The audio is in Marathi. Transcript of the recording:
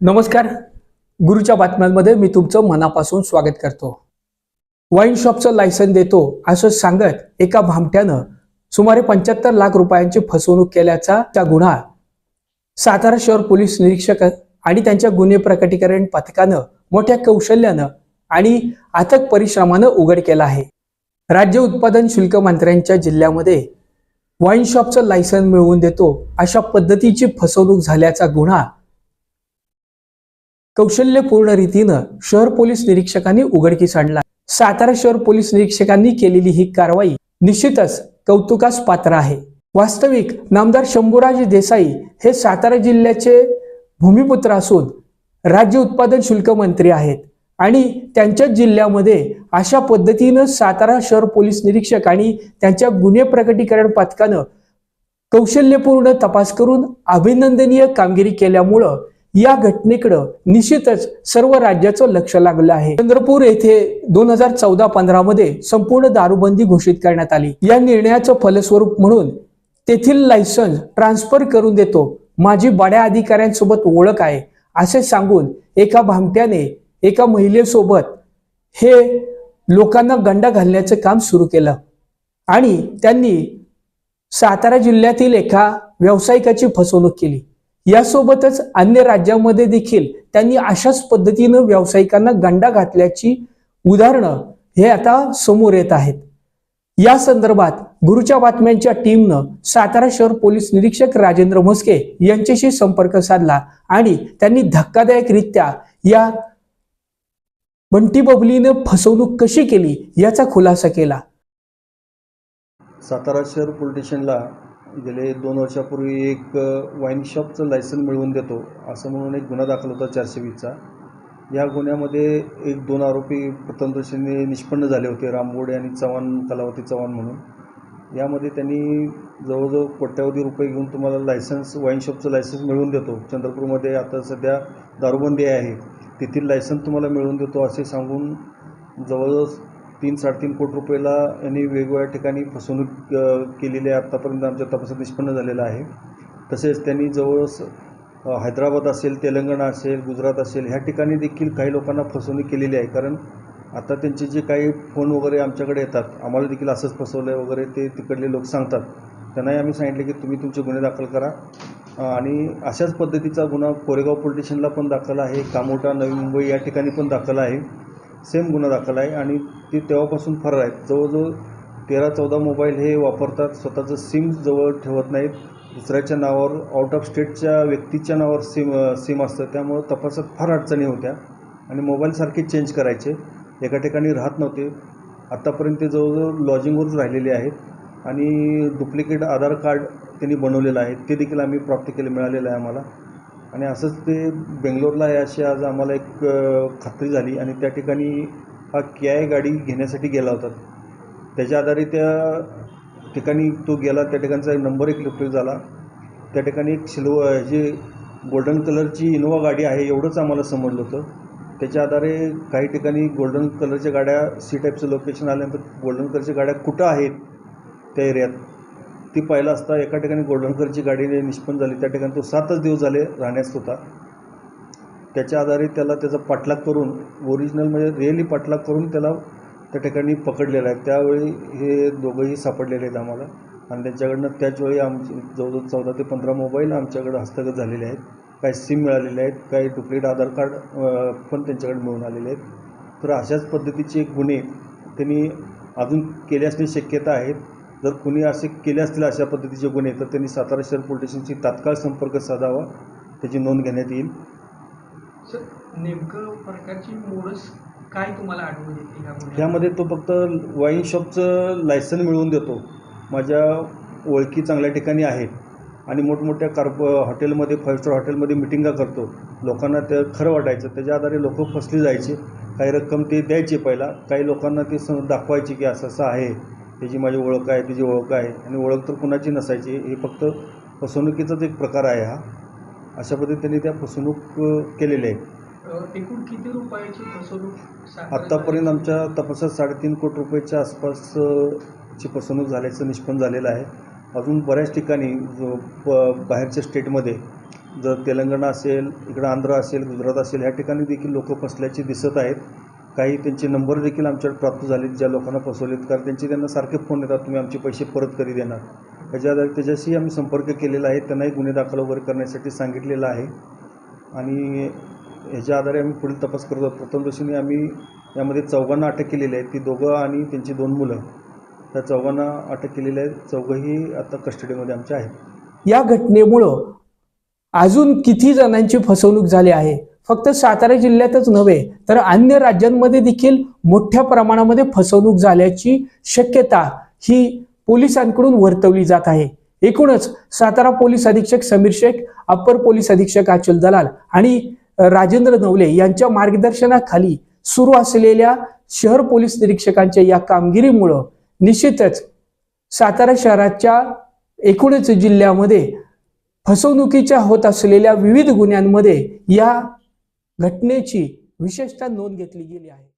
नमस्कार. गुरुच्या बातम्यांमध्ये मी तुमचं मनापासून स्वागत करतो. वाईन शॉपचं लायसन देतो असं सांगत एका भामट्यानं सुमारे पंच्याहत्तर लाख रुपयांची फसवणूक केल्याचा त्या गुन्हा सातारा शहर पोलीस निरीक्षक आणि त्यांच्या गुन्हे प्रकटीकरण पथकानं मोठ्या कौशल्यानं आणि अथक परिश्रमानं उघड केला आहे. राज्य उत्पादन शुल्क मंत्र्यांच्या जिल्ह्यामध्ये वाईन शॉपचं लायसन मिळवून देतो अशा पद्धतीची फसवणूक झाल्याचा गुन्हा कौशल्यपूर्ण रीतीनं शहर पोलीस निरीक्षकांनी उघडकीस आणला. सातारा शहर पोलीस निरीक्षकांनी केलेली ही कारवाई निश्चितच कौतुकास पात्र आहे. वास्तविक नामदार शंभूराज देसाई हे सातारा जिल्ह्याचे भूमिपुत्र असून राज्य उत्पादन शुल्क मंत्री आहेत आणि त्यांच्याच जिल्ह्यामध्ये अशा पद्धतीनं सातारा शहर पोलीस निरीक्षक आणि त्यांच्या गुन्हे प्रकटीकरण पथकानं कौशल्यपूर्ण तपास करून अभिनंदनीय कामगिरी केल्यामुळं या घटनेकडं निश्चितच सर्व राज्याचं लक्ष लागलं आहे. चंद्रपूर येथे दोन हजार चौदा पंधरा मध्ये संपूर्ण दारूबंदी घोषित करण्यात आली. या निर्णयाचं फलस्वरूप म्हणून तेथील लायसन्स ट्रान्सफर करून देतो. माझी बड्या अधिकाऱ्यांसोबत ओळख आहे. असे सांगून एका भामट्याने एका महिलेसोबत हे लोकांना गंडा घालण्याचं काम सुरू केलं. आणि त्यांनी सातारा जिल्ह्यातील एका व्यावसायिकाची फसवणूक केली. यासोबतच अन्य राज्यामध्ये देखील त्यांनी अशाच पद्धतीनं व्यावसायिकांना गंडा घातल्याची उदाहरणं हे आता समोर येत आहेत. या संदर्भात गुरुच्या बातम्यांच्या टीमनं सातारा शहर पोलीस निरीक्षक राजेंद्र म्हस्के यांच्याशी संपर्क साधला आणि त्यांनी धक्कादायकरित्या या बंटी बबलीनं फसवणूक कशी केली याचा खुलासा केला. सातारा शहर पोलीस स्टेशनला गेले दोन वर्षापूर्वी एक वाईन शॉपचं लायसन मिळवून देतो असं म्हणून एक गुन्हा दाखल होता चारशे वीसचा या गुन्ह्यामध्ये एक दोन आरोपी प्रथमदर्शनी निष्पन्न झाले होते रामगोडे आणि चव्हाण कलावती चव्हाण म्हणून. यामध्ये त्यांनी जवळजवळ कोट्यावधी रुपये घेऊन तुम्हाला लायसन्स वाईन शॉपचं लायसन्स मिळवून देतो. चंद्रपूरमध्ये आता सध्या दारूबंदी आहे. तेथील लायसन तुम्हाला मिळवून देतो असे सांगून जवळजवळ तीन साडेतीन कोटी रुपयाला यांनी वेगवेगळ्या ठिकाणी फसवणूक केलेली आहे. आत्तापर्यंत आमच्या तपासात निष्पन्न झालेलं आहे. तसेच त्यांनी जवळच हैदराबाद असेल तेलंगणा असेल गुजरात असेल ह्या ठिकाणी देखील काही लोकांना फसवणूक केलेली आहे. कारण आता त्यांचे जे काही फोन वगैरे आमच्याकडे येतात आम्हाला देखील असंच फसवलं आहे वगैरे ते तिकडले लोक सांगतात. त्यांनाही आम्ही सांगितले की तुम्ही तुमचे गुन्हे दाखल करा. आणि अशाच पद्धतीचा गुन्हा कोरेगाव पोलीस स्टेशनला पण दाखल आहे. कामोटा नवी मुंबई या ठिकाणी पण दाखल आहे. सेम गुन्हा दाखल आहे आणि ते तेव्हापासून फरार आहेत. जवळजवळ तेरा चौदा मोबाईल हे वापरतात. स्वतःचं सिम जवळ ठेवत नाहीत. दुसऱ्याच्या नावावर आउट ऑफ स्टेटच्या व्यक्तीच्या नावावर सिम सिम असतं. त्यामुळं तपासात फार अडचणी होत्या. आणि मोबाईलसारखे चेंज करायचे. एका ठिकाणी राहत नव्हते. आत्तापर्यंत ते जवळजवळ लॉजिंगवरच राहिलेले आहेत. आणि डुप्लिकेट आधार कार्ड त्यांनी बनवलेलं आहे. ते देखील आम्ही प्राप्त केले मिळालेलं आहे आम्हाला. आणि असंच ते बेंगलोरला आहे अशी आज आम्हाला एक खात्री झाली आणि त्या ठिकाणी हा कियाय गाडी घेण्यासाठी गेला होता. त्याच्या आधारे त्या ठिकाणी तो गेला त्या ठिकाणचा नंबर एक लिफ्ट झाला. त्या ठिकाणी एक सिल्व जी गोल्डन कलरची इनोवा गाडी आहे एवढंच आम्हाला समजलं होतं. त्याच्या आधारे काही ठिकाणी गोल्डन कलरच्या गाड्या सी टाईपचं लोकेशन आल्यानंतर गोल्डन कलरच्या गाड्या कुठं आहेत त्या एरियात ती पाहिलं असता एका ठिकाणी गोल्डनकरची गाडी निष्पन्न झाली. त्या ठिकाणी तो सातच दिवस झाले राहण्यास होता. त्याच्या आधारे त्याला त्याचा पाठलाग करून ओरिजिनल म्हणजे रिअली पाठलाग करून त्याला त्या ठिकाणी पकडलेला आहे. त्यावेळी हे दोघंही सापडलेले आहेत आम्हाला. आणि त्यांच्याकडनं त्याचवेळी आमची आमचे जवळजवळ चौदा ते पंधरा मोबाईल आमच्याकडं हस्तगत झालेले आहेत. काही सिम मिळालेले आहेत. काही डुप्लिकेट आधार कार्ड पण त्यांच्याकडे मिळून आलेले आहेत. तर अशाच पद्धतीचे गुन्हे त्यांनी अजून केल्यासनी शक्यता आहेत. जर कुणी असे केले असतील अशा पद्धतीचे गुन्हे तर त्यांनी सातारा शहर पोलीस स्टेशनशी तात्काळ संपर्क साधावा त्याची नोंद घेण्यात येईल. सर नेमकं प्रकारची मोडस काय तुम्हाला आढळून येते? ह्यामध्ये तो फक्त वाईन शॉपचं लायसन मिळवून देतो. माझ्या ओळखी चांगल्या ठिकाणी आहेत आणि मोठमोठ्या कार्प हॉटेलमध्ये फाईव्ह स्टार हॉटेलमध्ये मिटिंगा करतो. लोकांना ते खरं वाटायचं. त्याच्या आधारे लोक फसली जायचे. काही रक्कम ते द्यायचे पहिला. काही लोकांना ते स दाखवायचे की असं असं आहे. त्याची माझी ओळख आहे त्याची ओळख आहे. आणि ओळख तर कुणाची नसायची हे फक्त फसवणुकीचाच एक प्रकार आहे हा. अशा पद्धतीने त्यांनी त्या फसवणूक अ, केलेल्या आहे. अ, एकूण किती रुपयाची फसवणूक सातारा आत्तापर्यंत आमच्या तपासात साडेतीन कोटी रुपयाच्या आसपास ची फसवणूक झाल्याचं निष्पन्न झालेलं आहे. अजून बऱ्याच ठिकाणी जो प बाहेरच्या स्टेटमध्ये जर तेलंगणा असेल इकडं आंध्र असेल गुजरात असेल ह्या ठिकाणी देखील लोक फसल्याचे दिसत आहेत. काही त्यांचे नंबर देखील आमच्याकडे प्राप्त झालेत ज्या लोकांना फसवलेत. कारण त्यांचे त्यांना सारखे फोन येतात तुम्ही आमचे पैसे परत कधी देणार? त्याच्या त्याच्याशी आम्ही संपर्क केलेला आहे. त्यांनाही गुन्हे दाखल वगैरे करण्यासाठी सांगितलेलं आहे. आणि ह्याच्या आधारे आम्ही पुढील तपास करत आहोत. प्रथमदर्शनी आम्ही यामध्ये चौघांना अटक केलेली आहे. ती दोघं आणि त्यांची दोन मुलं. त्या चौघांना अटक केलेली आहे. चौघंही आता कस्टडीमध्ये आमच्या आहेत. या घटनेमुळं अजून किती जणांची फसवणूक झाली आहे? फक्त सातारा जिल्ह्यातच नव्हे तर अन्य राज्यांमध्ये देखील मोठ्या प्रमाणामध्ये फसवणूक झाल्याची शक्यता ही पोलिसांकडून वर्तवली जात आहे. एकूणच सातारा पोलीस अधीक्षक समीर शेख अप्पर पोलीस अधीक्षक अचल दलाल आणि राजेंद्र नवले यांच्या मार्गदर्शनाखाली सुरू असलेल्या शहर पोलीस निरीक्षकांच्या या कामगिरीमुळं निश्चितच सातारा शहराच्या एकूणच जिल्ह्यामध्ये फसवणुकीच्या होत असलेल्या विविध गुन्ह्यांमध्ये या घटनेची विशेषतः नोंद घेतली गेली आहे.